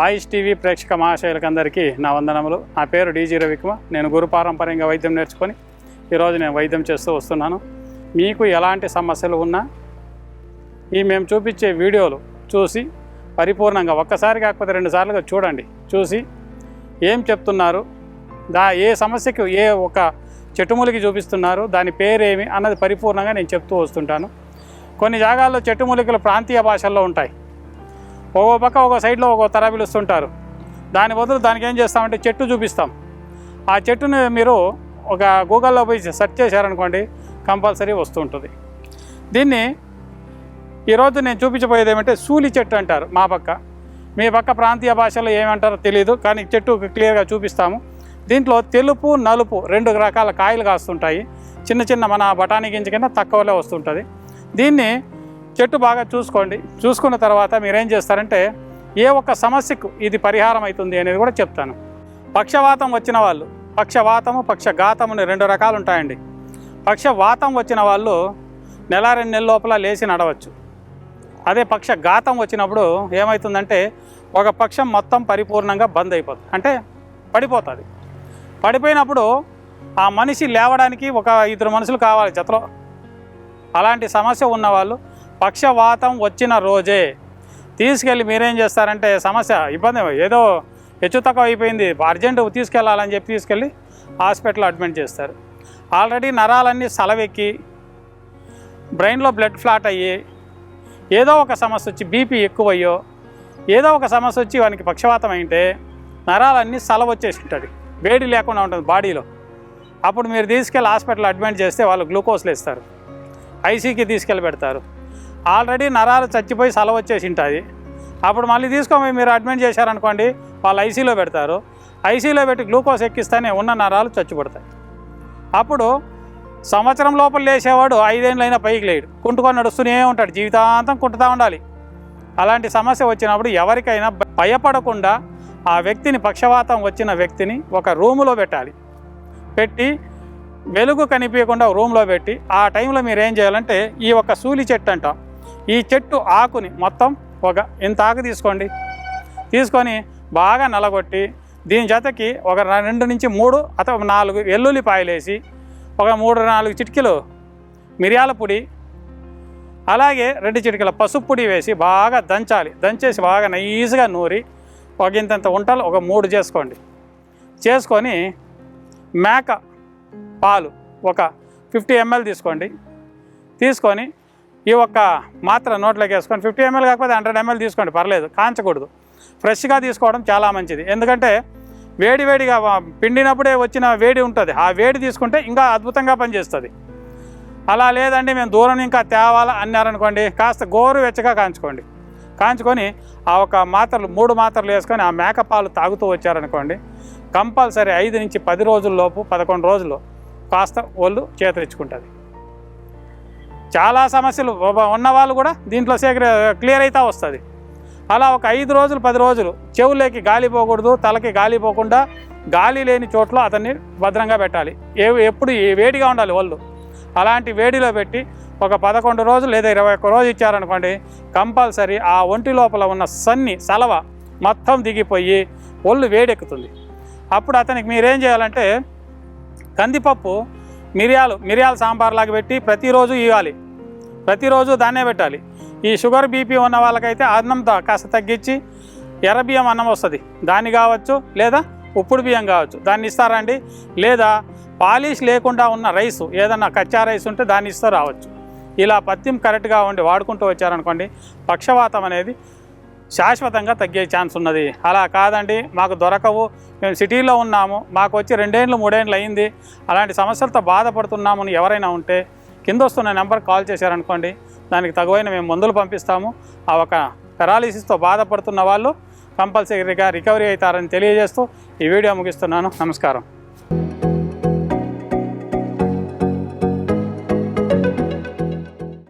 ఆయుష్ TV ప్రేక్షక మహాశయులకు అందరికీ నా వందనములు. నా పేరు డీజీ రవికుమ నేను గురు పారంపర్యంగా వైద్యం నేర్చుకొని ఈరోజు నేను వైద్యం చేస్తూ వస్తున్నాను. మీకు ఎలాంటి సమస్యలు ఉన్నా ఈ మేము చూపించే వీడియోలు చూసి పరిపూర్ణంగా ఒక్కసారి కాకపోతే రెండు సార్లుగా చూడండి. చూసి ఏం చెప్తున్నారు? దా ఏ సమస్యకు ఏ ఒక చెట్టుమూలికి చూపిస్తున్నారు? దాని పేరేమి? అన్నది పరిపూర్ణంగా నేను చెప్తూ వస్తుంటాను. కొన్ని జాగాల్లో చెట్టుమూలికలు ప్రాంతీయ భాషల్లో ఉంటాయి. ఒక్కో పక్క ఒక సైడ్లో ఒక తర పిలుస్తుంటారు. దాని బదులు దానికి ఏం చేస్తామంటే చెట్టు చూపిస్తాం. ఆ చెట్టుని మీరు ఒక గూగుల్లో పోయి సెర్చ్ చేశారనుకోండి కంపల్సరీ వస్తుంటుంది. దీన్ని ఈరోజు నేను చూపించబోయేది ఏమంటే సూలి చెట్టు అంటారు మా పక్క. మీ పక్క ప్రాంతీయ భాషలో ఏమంటారో తెలియదు కానీ చెట్టు క్లియర్గా చూపిస్తాము. దీంట్లో తెలుపు నలుపు రెండు రకాల కాయలు కాస్తుంటాయి. చిన్న చిన్న మన బఠానీ గింజ కింద తక్కువలో వస్తుంటుంది. దీన్ని చెట్టు బాగా చూసుకోండి. చూసుకున్న తర్వాత మీరేం చేస్తారంటే ఏ ఒక్క సమస్యకు ఇది పరిహారం అవుతుంది అనేది కూడా చెప్తాను. పక్షవాతం వచ్చిన వాళ్ళు పక్షవాతము పక్షఘాతము అని రెండు రకాలు ఉంటాయండి. పక్షవాతం వచ్చిన వాళ్ళు నెల రెండు నెలల లోపల లేచి నడవచ్చు. అదే పక్షఘాతం వచ్చినప్పుడు ఏమవుతుందంటే ఒక పక్షం మొత్తం పరిపూర్ణంగా బంద్ అయిపోతుంది. అంటే పడిపోతుంది. పడిపోయినప్పుడు ఆ మనిషి లేవడానికి ఒక ఇద్దరు మనుషులు కావాలి జతలో. అలాంటి సమస్య ఉన్నవాళ్ళు పక్షవాతం వచ్చిన రోజే తీసుకెళ్ళి మీరేం చేస్తారంటే సమస్య ఇబ్బంది ఏదో హెచ్చు తక్కువ అయిపోయింది అర్జెంటు తీసుకెళ్ళాలని చెప్పి తీసుకెళ్ళి హాస్పిటల్ అడ్మిట్ చేస్తారు. ఆల్రెడీ నరాలన్నీ సలవెక్కి బ్రెయిన్లో బ్లడ్ ఫ్లాట్ అయ్యి ఏదో ఒక సమస్య వచ్చి బీపీ ఎక్కువయ్యో ఏదో ఒక సమస్య వచ్చి వానికి పక్షవాతం అయితే నరాలన్నీ సలవ వచ్చేసి ఉంటుంది. వేడి లేకుండా ఉంటుంది బాడీలో. అప్పుడు మీరు తీసుకెళ్ళి హాస్పిటల్ అడ్మిట్ చేస్తే వాళ్ళు గ్లూకోజ్లు ఇస్తారు ఐసీకి తీసుకెళ్ళి పెడతారు. ఆల్రెడీ నరాలు చచ్చిపోయి సలవ వచ్చేసి ఉంటుంది అప్పుడు మళ్ళీ తీసుకొని మీరు అడ్మిట్ చేశారనుకోండి వాళ్ళు ఐసీలో పెడతారు. ఐసీలో పెట్టి గ్లూకోజ్ ఎక్కిస్తేనే ఉన్న నరాలు చచ్చిపడతాయి. అప్పుడు సంవత్సరం లోపల లేచేవాడు ఐదేళ్ళైనా పైకి లేడు. కుంటుకొని నడుస్తూనే ఉంటాడు జీవితాంతం కుంటుతూ ఉండాలి. అలాంటి సమస్య వచ్చినప్పుడు ఎవరికైనా భయపడకుండా ఆ వ్యక్తిని పక్షవాతం వచ్చిన వ్యక్తిని ఒక రూములో పెట్టాలి. పెట్టి వెలుగు కనిపించకుండా రూమ్లో పెట్టి ఆ టైంలో మీరు ఏం చేయాలంటే ఈ ఒక సూలి చెట్టు అంటాం. ఈ చెట్టు ఆకుని మొత్తం ఒక ఇంత ఆకు తీసుకోండి. తీసుకొని బాగా నలగొట్టి దీని జతకి ఒక రెండు నుంచి మూడు అథవా నాలుగు వెల్లుల్లిపాయలు వేసి ఒక మూడు నాలుగు చిటికీలు మిరియాల పొడి అలాగే రెండు చిటికల పసుపు పొడి వేసి బాగా దంచాలి. దంచేసి బాగా నైస్గా నూరి ఒక ఇంతంత వంటలు ఒక మూడు చేసుకోండి. చేసుకొని మేక పాలు ఒక ఫిఫ్టీ ఎంఎల్ తీసుకోండి. తీసుకొని ఈ ఒక్క మాత్ర నోట్లోకి వేసుకొని ఫిఫ్టీ ఎంఎల్ కాకపోతే హండ్రెడ్ ఎంఎల్ తీసుకోండి పర్లేదు కాంచకూడదు. ఫ్రెష్గా తీసుకోవడం చాలా మంచిది. ఎందుకంటే వేడి వేడిగా పిండినప్పుడే వచ్చిన వేడి ఉంటుంది. ఆ వేడి తీసుకుంటే ఇంకా అద్భుతంగా పనిచేస్తుంది. అలా లేదండి మేము దూరం ఇంకా తేవాలా అన్నారనుకోండి కాస్త గోరు వెచ్చగా కాంచుకోండి. కాంచుకొని ఆ ఒక మాత్రలు మూడు మాత్రలు వేసుకొని ఆ మేకపాలు తాగుతూ వచ్చారనుకోండి కంపల్సరీ ఐదు నుంచి పది రోజుల లోపు పదకొండు రోజులు కాస్త ఒళ్ళు చేతరించుకుంటుంది చాలా సమస్యలు ఉన్నవాళ్ళు కూడా దీంట్లో సేకరి క్లియర్ అవుతా వస్తుంది. అలా ఒక ఐదు రోజులు పది రోజులు చెవులేకి గాలి పోకూడదు తలకి గాలి పోకుండా గాలి లేని చోట్ల అతన్ని భద్రంగా పెట్టాలి. ఏ ఎప్పుడు వేడిగా ఉండాలి ఒళ్ళు. అలాంటి వేడిలో పెట్టి ఒక పదకొండు రోజులు లేదా ఇరవై ఒక్క రోజు ఇచ్చారనుకోండి కంపల్సరీ ఆ ఒంటి లోపల ఉన్న సన్ని సలవ మొత్తం దిగిపోయి ఒళ్ళు వేడెక్కుతుంది. అప్పుడు అతనికి మీరేం చేయాలంటే కందిపప్పు మిరియాలు మిరియాల సాంబార్లాగా పెట్టి ప్రతిరోజు ఇవ్వాలి. ప్రతిరోజు దాన్నే పెట్టాలి. ఈ షుగర్ బీపీ ఉన్న వాళ్ళకైతే అన్నం కాస్త తగ్గించి ఎర్ర బియ్యం అన్నం వస్తుంది. దాన్ని కావచ్చు లేదా ఉప్పుడు బియ్యం కావచ్చు. దాన్ని ఇస్తారండి లేదా పాలిష్ లేకుండా ఉన్న రైస్ ఏదన్నా కచ్చా రైస్ ఉంటే దాన్ని ఇస్తూ రావచ్చు. ఇలా పత్యం కరెక్ట్గా ఉండి వాడుకుంటూ వచ్చారనుకోండి పక్షవాతం అనేది శాశ్వతంగా తగ్గే ఛాన్స్ ఉన్నది. అలా కాదండి మాకు దొరకవు. మేము సిటీలో ఉన్నాము. మాకు వచ్చి రెండేళ్ళు మూడేళ్ళు అయింది. అలాంటి సమస్యలతో బాధపడుతున్నామని ఎవరైనా ఉంటే కింద వస్తున్న నెంబర్ కాల్ చేశారనుకోండి దానికి తగువైన మేము మందులు పంపిస్తాము. ఆ ఒక పెరాలిసిస్తో బాధపడుతున్న వాళ్ళు కంపల్సరీగా రికవరీ అవుతారని తెలియజేస్తూ ఈ వీడియో ముగిస్తున్నాను. నమస్కారం.